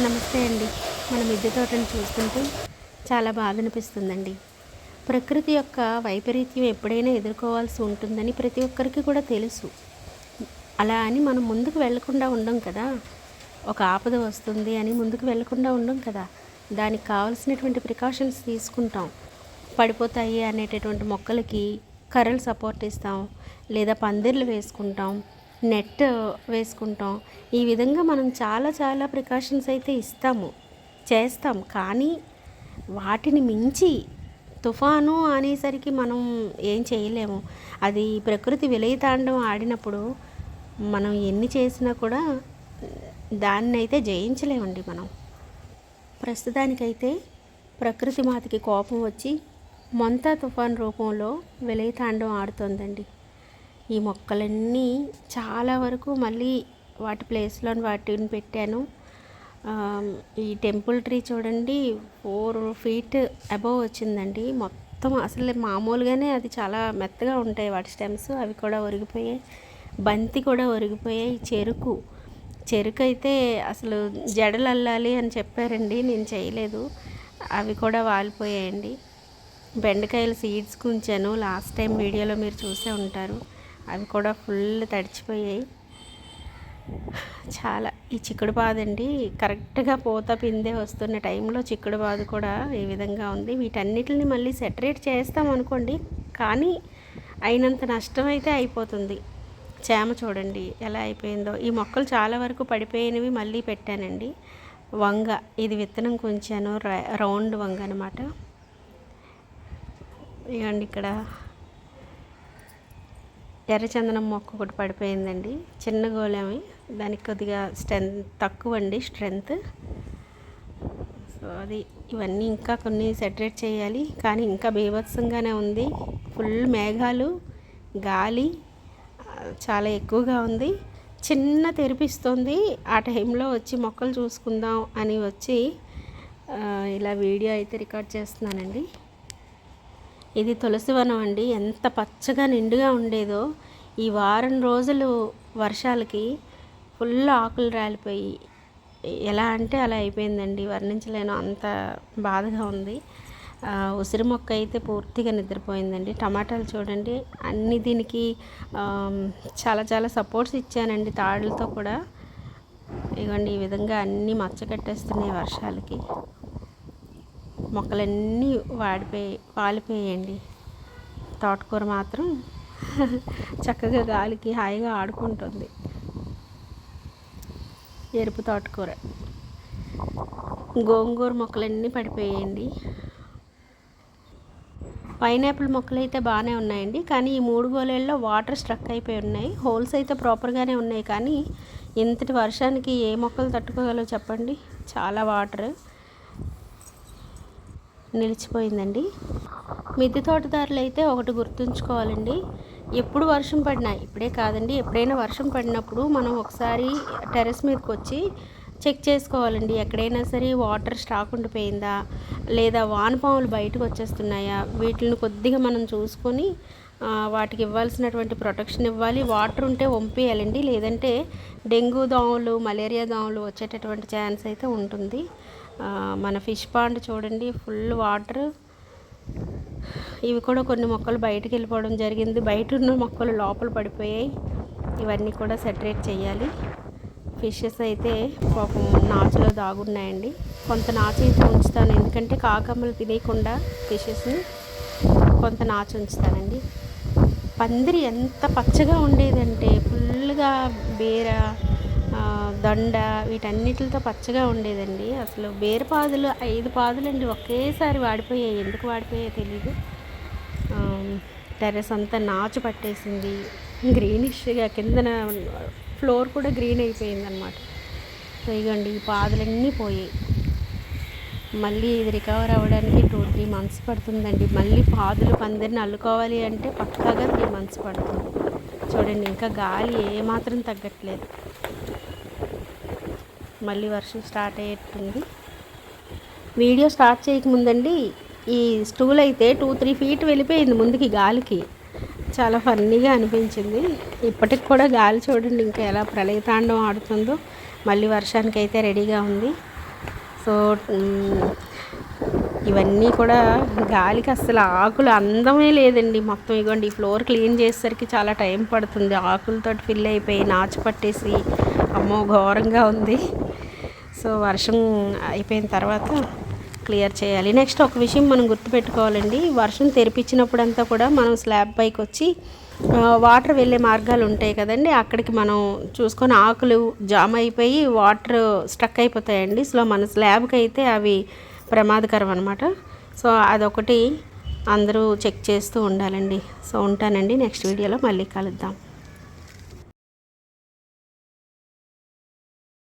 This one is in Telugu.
నమస్తే అండి. మన మిద్దె తోటను చూస్తుంటే చాలా బాధ అనిపిస్తుందండి. ప్రకృతి యొక్క వైపరీత్యం ఎప్పుడైనా ఎదుర్కోవాల్సి ఉంటుందని ప్రతి ఒక్కరికి కూడా తెలుసు. అలా అని మనం ముందుకు వెళ్ళకుండా ఉండం కదా. ఒక ఆపద వస్తుంది అని ముందుకు వెళ్ళకుండా ఉండం కదా. దానికి కావాల్సినటువంటి ప్రికాషన్స్ తీసుకుంటాం. పడిపోతాయి అనేటటువంటి మొక్కలకి కర్రలు సపోర్ట్ ఇస్తాం. లేదా పందిర్లు వేసుకుంటాం. నెట్ వేసుకుంటాం. ఈ విధంగా మనం చాలా చాలా ప్రికాషన్స్ అయితే ఇస్తాము. చేస్తాం. కానీ వాటిని మించి తుఫాను అనేసరికి మనం ఏం చేయలేము. అది ప్రకృతి విలయతాండం ఆడినప్పుడు మనం ఎన్ని చేసినా కూడా దాన్ని అయితే జయించలేమండి మనం. ప్రస్తుతానికైతే ప్రకృతి మాతకి కోపం వచ్చి మొంతా తుఫాన్ రూపంలో విలయతాండం ఆడుతోందండి. ఈ మొక్కలన్నీ చాలా వరకు మళ్ళీ వాటి ప్లేస్లో వాటిని పెట్టాను. ఈ టెంపుల్ ట్రీ చూడండి ఫోర్ ఫీట్ అబవ్ వచ్చిందండి. మొత్తం అసలు మామూలుగానే అది చాలా మెత్తగా ఉంటాయి వాటి స్టెమ్స్ అవి కూడా ఒరిగిపోయాయి. బంతి కూడా ఒరిగిపోయాయి. చెరుకు చెరుకు అయితే అసలు జడలు అల్లాలి అని చెప్పారండి నేను చేయలేదు. అవి కూడా వాలిపోయాయండి. బెండకాయల సీడ్స్ ఉంచాను. లాస్ట్ టైం వీడియోలో మీరు చూసే ఉంటారు. అవి కూడా ఫుల్ తడిచిపోయాయి. చాలా. ఈ చిక్కుడు బాధ అండి కరెక్ట్గా పూత పిందే వస్తున్న టైంలో చిక్కుడు బాదు కూడా ఈ విధంగా ఉంది. వీటన్నిటిని మళ్ళీ సెటరేట్ చేస్తాం అనుకోండి కానీ అయినంత నష్టం అయితే అయిపోతుంది. చేమ చూడండి ఎలా అయిపోయిందో. ఈ మొక్కలు చాలా వరకు పడిపోయినవి మళ్ళీ పెట్టానండి. వంగ ఇది విత్తనం కొంచాను ర- రౌండ్ వంగ అనమాట ఇవ్వండి ఇక్కడ. ఎర్రచందనం మొక్క ఒకటి పడిపోయిందండి. చిన్న గోళమే. దానికి కొద్దిగా స్ట్రెంత్ తక్కువ అండి స్ట్రెంత్. సో అది ఇవన్నీ ఇంకా కొన్ని సెటరేట్ చేయాలి. కానీ ఇంకా బీభత్సంగానే ఉంది. ఫుల్ మేఘాలు గాలి చాలా ఎక్కువగా ఉంది. చిన్న తెరిపిస్తుంది. ఆ టైంలో వచ్చి మొక్కలు చూసుకుందాం అని వచ్చి ఇలా వీడియో అయితే రికార్డ్ చేస్తున్నానండి. ఇది తులసి వనం అండి. ఎంత పచ్చగా నిండుగా ఉండేదో. ఈ వారం రోజులు వర్షాలకి ఫుల్ ఆకులు రాలిపోయి ఎలా అంటే అలా అయిపోయిందండి. వర్ణించలేను అంత బాధగా ఉంది. ఉసిరి మొక్క అయితే పూర్తిగా నిద్రపోయిందండి. టమాటాలు చూడండి అన్ని దీనికి చాలా చాలా సపోర్ట్స్ ఇచ్చానండి తాడులతో కూడా. ఇవ్వండి ఈ విధంగా అన్నీ మచ్చ కట్టేస్తున్నాయి వర్షాలకి. మొక్కలన్నీ వాడిపోయి వాలిపోయాయండి తోటకూర మాత్రం చక్కగా గాలికి హాయిగా ఆడుకుంటుంది. ఎరుపు తోటకూర. గోంగూర మొక్కలన్నీ పడిపోయాయండి పైనాపిల్ మొక్కలు అయితే బాగానే ఉన్నాయండి. కానీ ఈ మూడు గోళాల్లో వాటర్ స్ట్రక్ అయిపోయి ఉన్నాయి. హోల్స్ అయితే ప్రాపర్గానే ఉన్నాయి. కానీ ఇంతటి వర్షానికి ఏ మొక్కలు తట్టుకోగలవు చెప్పండి? చాలా వాటర్. నిలిచిపోయిందండి. మిద్దె తోటదారులు అయితే ఒకటి గుర్తుంచుకోవాలండి. ఎప్పుడు వర్షం పడినా ఇప్పుడే కాదండి ఎప్పుడైనా వర్షం పడినప్పుడు మనం ఒకసారి టెర్రస్ మీదకి వచ్చి చెక్ చేసుకోవాలండి. ఎక్కడైనా సరే వాటర్ స్టాక్ ఉండిపోయిందా లేదా వానపాములు బయటకు వచ్చేస్తున్నాయా వీటిని కొద్దిగా మనం చూసుకొని వాటికి ఇవ్వాల్సినటువంటి ప్రొటెక్షన్ ఇవ్వాలి. వాటర్ ఉంటే వంపేయాలండి. లేదంటే డెంగ్యూ దోమలు మలేరియా దోమలు వచ్చేటటువంటి ఛాన్స్ అయితే ఉంటుంది. మన ఫిష్ పాండ్ చూడండి ఫుల్ వాటర్. ఇవి కూడా కొన్ని మొక్కలు బయటకు వెళ్ళిపోవడం జరిగింది. బయట ఉన్న మొక్కలు లోపల పడిపోయాయి. ఇవన్నీ కూడా సెటరేట్ చేయాలి. ఫిషెస్ అయితే పాపం నాచులో దాగున్నాయండి. కొంత నాచు అయితే ఉంచుతాను. ఎందుకంటే కాకమ్మలు తినేయకుండా ఫిషెస్ని కొంత నాచు ఉంచుతానండి. పందిరి ఎంత పచ్చగా ఉండేదంటే ఫుల్గా బీర దొండ వీటన్నిటితో పచ్చగా ఉండేదండి. అసలు బేరపాదులు ఐదు పాదులండి. ఒకేసారి వాడిపోయాయి. ఎందుకు వాడిపోయాయో తెలీదు. టెర్రస్ అంతా నాచు పట్టేసింది. గ్రీనిష్గా కిందన ఫ్లోర్ కూడా గ్రీన్ అయిపోయింది అనమాట సో ఇగండి ఈ పాదులన్నీ పోయాయి. మళ్ళీ ఇది రికవర్ అవ్వడానికి టూ త్రీ మంత్స్ పడుతుందండి. మళ్ళీ పాదులు పందిరిని అల్లుకోవాలి అంటే పక్కాగా త్రీ మంత్స్ పడుతుంది. చూడండి ఇంకా గాలి ఏమాత్రం తగ్గట్లేదు. మళ్ళీ వర్షం స్టార్ట్ అయ్యేట్టుంది. వీడియో స్టార్ట్ చేయకముందండి ఈ స్టూల్ అయితే టూ త్రీ ఫీట్ వెళ్ళిపోయింది ముందుకి గాలికి. చాలా ఫన్నీగా అనిపించింది. ఇప్పటికి కూడా గాలి చూడండి ఇంకా ఎలా ప్రళయతాండం ఆడుతుందో. మళ్ళీ వర్షానికి అయితే రెడీగా ఉంది. సో ఇవన్నీ కూడా గాలికి అసలు ఆకులు అందమే లేదండి. మొత్తం ఇగోండి ఈ ఫ్లోర్ క్లీన్ చేసేసరికి చాలా టైం పడుతుంది. ఆకులతో ఫిల్ అయిపోయి నాచు పట్టేసి అమ్మో ఘోరంగా ఉంది. సో వర్షం అయిపోయిన తర్వాత క్లియర్ చేయాలి. నెక్స్ట్ ఒక విషయం మనం గుర్తుపెట్టుకోవాలండి. వర్షం తెరిపించినప్పుడంతా కూడా మనం స్లాబ్ పైకి వచ్చి వాటర్ వెళ్ళే మార్గాలు ఉంటాయి కదండి. అక్కడికి మనం చూసుకొని ఆకులు జామ్ అయిపోయి వాటర్ స్టక్ అయిపోతాయండి. సో మన స్లాబ్కి అయితే అవి ప్రమాదకరం అనమాట సో అదొకటి అందరూ చెక్ చేస్తూ ఉండాలండి. సో ఉంటానండి. నెక్స్ట్ వీడియోలో మళ్ళీ కలుద్దాం.